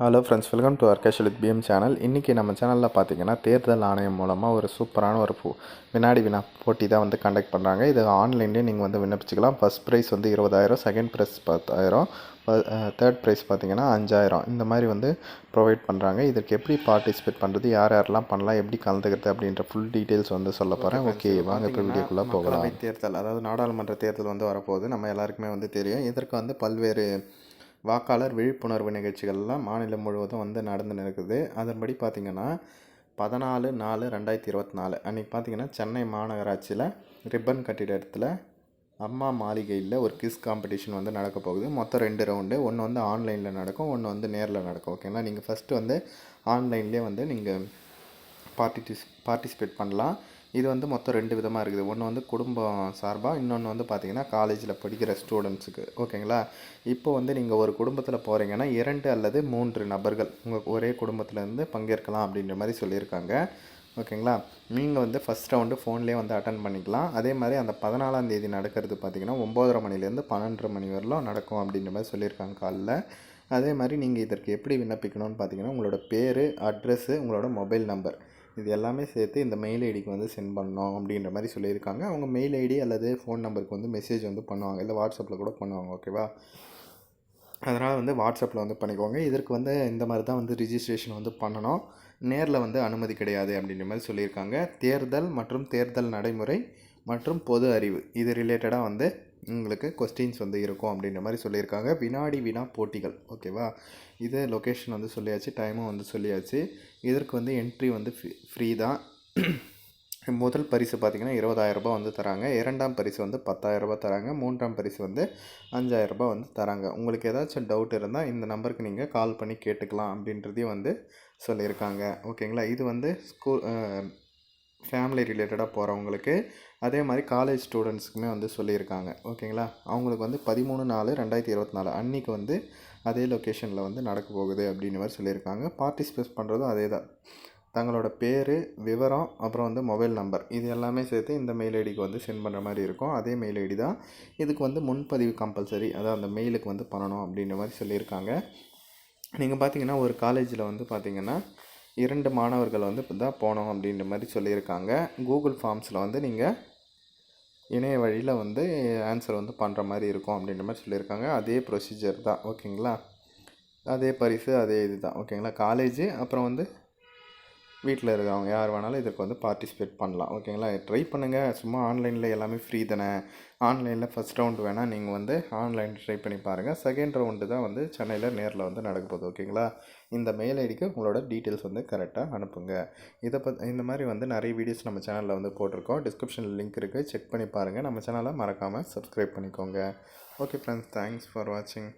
Hello friends welcome to Arkesh with PM channel இன்றைக்கி நம்ம சேனலில் பார்த்தீங்கன்னா தேர்தல் ஆணையம் மூலமாக ஒரு சூப்பரான ஒரு வினாடி வினா போட்டி தான் வந்து கண்டக்ட் பண்ணுறாங்க இது ஆன்லைன்லேயே நீங்கள் வந்து விண்ணப்பிச்சுக்கலாம். ஃபஸ்ட் ப்ரைஸ் வந்து இருபதாயிரம் செகண்ட் ப்ரைஸ் பத்தாயிரம் தேர்ட் ப்ரைஸ் பார்த்தீங்கன்னா அஞ்சாயிரம். இந்த மாதிரி வந்து ப்ரொவைட் பண்ணுறாங்க இதற்கு எப்படி பார்ட்டிசிபேட் பண்ணுறது யார் யாரெல்லாம் பண்ணலாம் எப்படி கலந்துக்கிறது அப்படின்ற ஃபுல் டீட்டெயில்ஸ் வந்து சொல்ல போகிறேன் ஓகே வாங்க இப்போ வீடியோக்குள்ளே போகலாம். தேர்தல் அதாவது நாடாளுமன்ற தேர்தல் வந்து வரப்போகுது. நம்ம எல்லாருக்குமே வந்து தெரியும். இதற்கு வந்து பல்வேறு வாக்காளர் விழிப்புணர்வு நிகழ்ச்சிகள்லாம் மாநிலம் முழுவதும் வந்து நடந்து இருக்குது அதன்படி பார்த்திங்கன்னா பதினாலு நாலு ரெண்டாயிரத்தி இருபத்தி நாலு அன்றைக்கி பார்த்தீங்கன்னா சென்னை மாநகராட்சியில் ரிப்பன் கட்டிடத்தில் அம்மா மாளிகையில் ஒரு கிஸ் காம்படிஷன் வந்து நடக்க போகுது. மொத்தம் ரெண்டு ரவுண்டு. ஒன்று வந்து ஆன்லைனில் நடக்கும் ஒன்று வந்து நேரில் நடக்கும். ஓகேங்களா? நீங்கள் ஃபஸ்ட்டு வந்து ஆன்லைன்லேயே வந்து நீங்கள் பார்ட்டிஸ் பார்ட்டிசிபேட் பண்ணலாம். இது வந்து மொத்தம் ரெண்டு விதமாக இருக்குது. ஒன்று வந்து குடும்பம் சார்பாக இன்னொன்று வந்து பார்த்தீங்கன்னா காலேஜில் படிக்கிற ஸ்டூடெண்ட்ஸுக்கு ஓகேங்களா இப்போ வந்து நீங்கள் ஒரு குடும்பத்தில் போகிறீங்கன்னா இரண்டு அல்லது மூன்று நபர்கள் உங்கள் ஒரே குடும்பத்திலேருந்து பங்கேற்கலாம் அப்படின்ற மாதிரி சொல்லியிருக்காங்க. ஓகேங்களா நீங்கள் வந்து ஃபஸ்ட் ரவுண்டு ஃபோன்லேயே வந்து அட்டன் பண்ணிக்கலாம். அதே மாதிரி அந்த பதினாலாம் தேதி நடக்கிறது பார்த்தீங்கன்னா ஒம்போதரை மணிலேருந்து பன்னெண்டரை மணி வரலும் நடக்கும் அப்படின்ற மாதிரி சொல்லியிருக்காங்க காலைல. அதே மாதிரி நீங்கள் இதற்கு எப்படி விண்ணப்பிக்கணும்னு பார்த்தீங்கன்னா உங்களோட பேர் அட்ரெஸ்ஸு உங்களோட மொபைல் நம்பர் இது எல்லாமே சேர்த்து இந்த மெயில் ஐடிக்கு வந்து சென்ட் பண்ணணும் அப்படின்ற மாதிரி சொல்லியிருக்காங்க. அவங்க மெயில் ஐடி அல்லது ஃபோன் நம்பருக்கு வந்து மெசேஜ் வந்து பண்ணுவாங்க. இல்லை வாட்ஸ்அப்பில் கூட பண்ணுவாங்க. ஓகேவா அதனால் வந்து வாட்ஸ்அப்பில் வந்து பண்ணிக்கோங்க. இதற்கு வந்து இந்த மாதிரி தான் வந்து ரிஜிஸ்ட்ரேஷன் வந்து பண்ணணும். நேரில் வந்து அனுமதி கிடையாது அப்படின்ற மாதிரி சொல்லியிருக்காங்க. தேர்தல் மற்றும் தேர்தல் நடைமுறை மற்றும் பொது அறிவு. இது ரிலேட்டடாக வந்து உங்களுக்கு கொஸ்டின்ஸ் வந்து இருக்கும் அப்படின்ற மாதிரி சொல்லியிருக்காங்க. வினாடி வினா போட்டிகள் ஓகேவா இது லொக்கேஷன் வந்து சொல்லியாச்சு டைமும் வந்து சொல்லியாச்சு. இதற்கு வந்து என்ட்ரி வந்து ஃப்ரீ தான். முதல் பரிசு பார்த்திங்கன்னா இருபதாயிரம் ரூபாய் வந்து தராங்க. இரண்டாம் பரிசு வந்து பத்தாயிரம் ரூபாய் தராங்க. மூன்றாம் பரிசு வந்து அஞ்சாயிரரூபா வந்து தராங்க. உங்களுக்கு ஏதாச்சும் டவுட் இருந்தால் இந்த நம்பருக்கு நீங்கள் கால் பண்ணி கேட்டுக்கலாம் அப்படின்றதையும் வந்து சொல்லியிருக்காங்க. ஓகேங்களா இது வந்து ஸ்கூல் ஃபேமிலி ரிலேட்டடாக போகிறவங்களுக்கு அதே மாதிரி காலேஜ் ஸ்டூடெண்ட்ஸுக்குமே வந்து சொல்லியிருக்காங்க. ஓகேங்களா? அவங்களுக்கு வந்து பதிமூணு நாலு ரெண்டாயிரத்தி இருபத்தி நாலு அன்றைக்கி வந்து அதே லொக்கேஷனில் வந்து நடக்க போகுது அப்படின்னு மாதிரி சொல்லியிருக்காங்க. பார்ட்டிசிபேட் பண்ணுறதும் அதே தான் தங்களோட பேர் விவரம் அப்புறம் வந்து மொபைல் நம்பர் இது எல்லாமே சேர்த்து இந்த மெயில் ஐடிக்கு வந்து சென்ட் பண்ணுற மாதிரி இருக்கும். அதே மெயில் ஐடி தான் இதுக்கு வந்து முன்பதிவு கம்பல்சரி அதாவது அந்த மெயிலுக்கு வந்து பண்ணணும் அப்படின்ற மாதிரி சொல்லியிருக்காங்க. நீங்கள் பார்த்தீங்கன்னா ஒரு காலேஜில் வந்து பார்த்திங்கன்னா இரண்டு மாணவர்கள் வந்து இப்போ தான் போனோம் அப்படின்ற மாதிரி சொல்லியிருக்காங்க. கூகுள் ஃபார்ம்ஸில் வந்து நீங்கள் இணைய வழியில் வந்து ஆன்சர் வந்து பண்ணுற மாதிரி இருக்கும் அப்படின்ற மாதிரி சொல்லியிருக்காங்க. அதே ப்ரொசீஜர் தான். ஓகேங்களா அதே பரிசு அதே இது தான் ஓகேங்களா காலேஜு அப்புறம் வந்து வீட்டில் இருக்கிறவங்க யார் வேணாலும் இதற்கு வந்து பார்ட்டிசிபேட் பண்ணலாம். ஓகேங்களா ட்ரை பண்ணுங்கள் சும்மா ஆன்லைனில் எல்லாமே ஃப்ரீ தானே? ஆன்லைனில் ஃபஸ்ட் ரவுண்டு வேணால் நீங்கள் வந்து ஆன்லைன் ட்ரை பண்ணி பாருங்கள் செகண்ட் ரவுண்டு தான் வந்து சென்னையில் நேரில் வந்து நடக்க போகுது. ஓகேங்களா இந்த மெயில் ஐடிக்கு உங்களோட டீட்டெயில்ஸ் வந்து கரெக்டாக அனுப்புங்க. இதை பத் இந்த மாதிரி வந்து நிறைய வீடியோஸ் நம்ம சேனலில் வந்து போட்டிருக்கோம். டிஸ்கிரிப்ஷனில் லிங்க் இருக்குது செக் பண்ணி பாருங்கள் நம்ம சேனலை மறக்காமல் சப்ஸ்கிரைப் பண்ணிக்கோங்க. ஓகே ஃப்ரெண்ட்ஸ் தேங்க்ஸ் ஃபார் வாட்சிங்